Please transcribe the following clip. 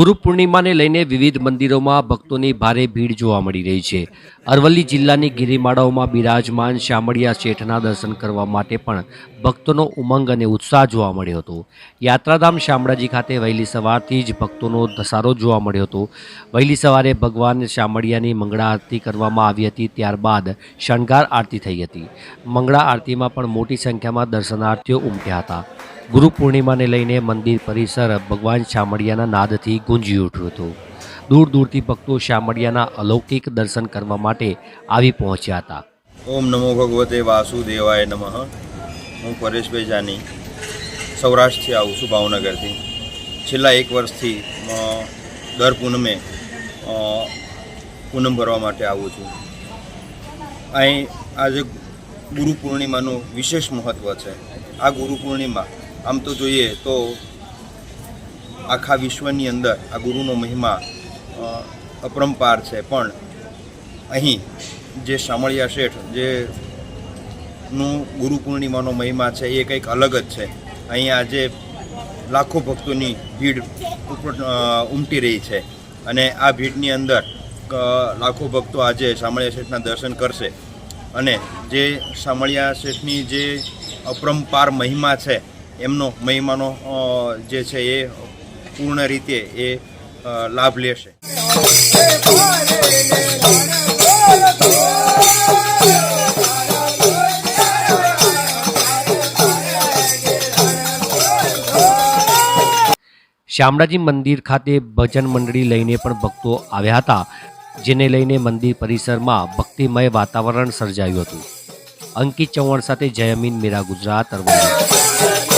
ગુરુ પૂર્ણિમાને લઈને વિવિધ મંદિરોમાં ભક્તોની ભારે ભીડ જોવા મળી રહી છે. અરવલ્લી જિલ્લાની ગિરિમાળાઓમાં બિરાજમાન શામળિયા શેઠના દર્શન કરવા માટે પણ ભક્તોનો ઉમંગ અને ઉત્સાહ જોવા મળ્યો હતો. યાત્રાધામ શામળાજી ખાતે વહેલી સવારથી જ ભક્તોનો ધસારો જોવા મળ્યો હતો. વહેલી સવારે ભગવાન શામળિયાની મંગળા આરતી કરવામાં આવી હતી, ત્યારબાદ શણગાર આરતી થઈ હતી. મંગળા આરતીમાં પણ મોટી સંખ્યામાં દર્શનાર્થીઓ ઉમટ્યા હતા. ગુરુ પૂર્ણિમાને લઈને મંદિર પરિસર ભગવાન શામળિયાના નાદથી ગુંજી ઉઠ્યું હતું. દૂર દૂરથી ભક્તો શામળિયાના અલૌકિક દર્શન કરવા માટે આવી પહોંચ્યા હતા. ઓમ નમો ભગવતે વાસુદેવાય નમઃ. હું પરેશભાઈ જાની સૌરાષ્ટ્રથી આવું છું ભાવનગરથી. છેલ્લા એક વર્ષથી દર પૂનમે પૂનમ ભરવા માટે આવું છું. અહીં આજે ગુરુ પૂર્ણિમાનું વિશેષ મહત્ત્વ છે. આ ગુરુ પૂર્ણિમા આમ તો જોઈએ તો આખા વિશ્વની અંદર આ ગુરુનો મહિમા અપરંપાર છે. પણ અહીં જે શામળિયા શેઠ, જે નું ગુરુ પૂર્ણિમાનો મહિમા છે, એ કંઈક અલગ જ છે. અહીં આજે લાખો ભક્તોની ભીડ ઉમટી રહી છે. અને આ ભીડની અંદર લાખો ભક્તો આજે શામળિયા શેઠના દર્શન કરશે. અને જે શામળિયા શેઠની જે અપરંપાર મહિમા છે એમનો મહિમાનો જે છે એ પૂર્ણ રીતે એ લાભ લેશે. શામળાજી મંદિર ખાતે ભજન મંડળી લઈને પણ ભક્તો આવ્યા હતા, જેને લઈને મંદિર પરિસરમાં ભક્તિમય વાતાવરણ સર્જાયું હતું. અંકિત ચૌહાણ સાથે જયમીન મીરા ગુજરાત અરવલ્લી.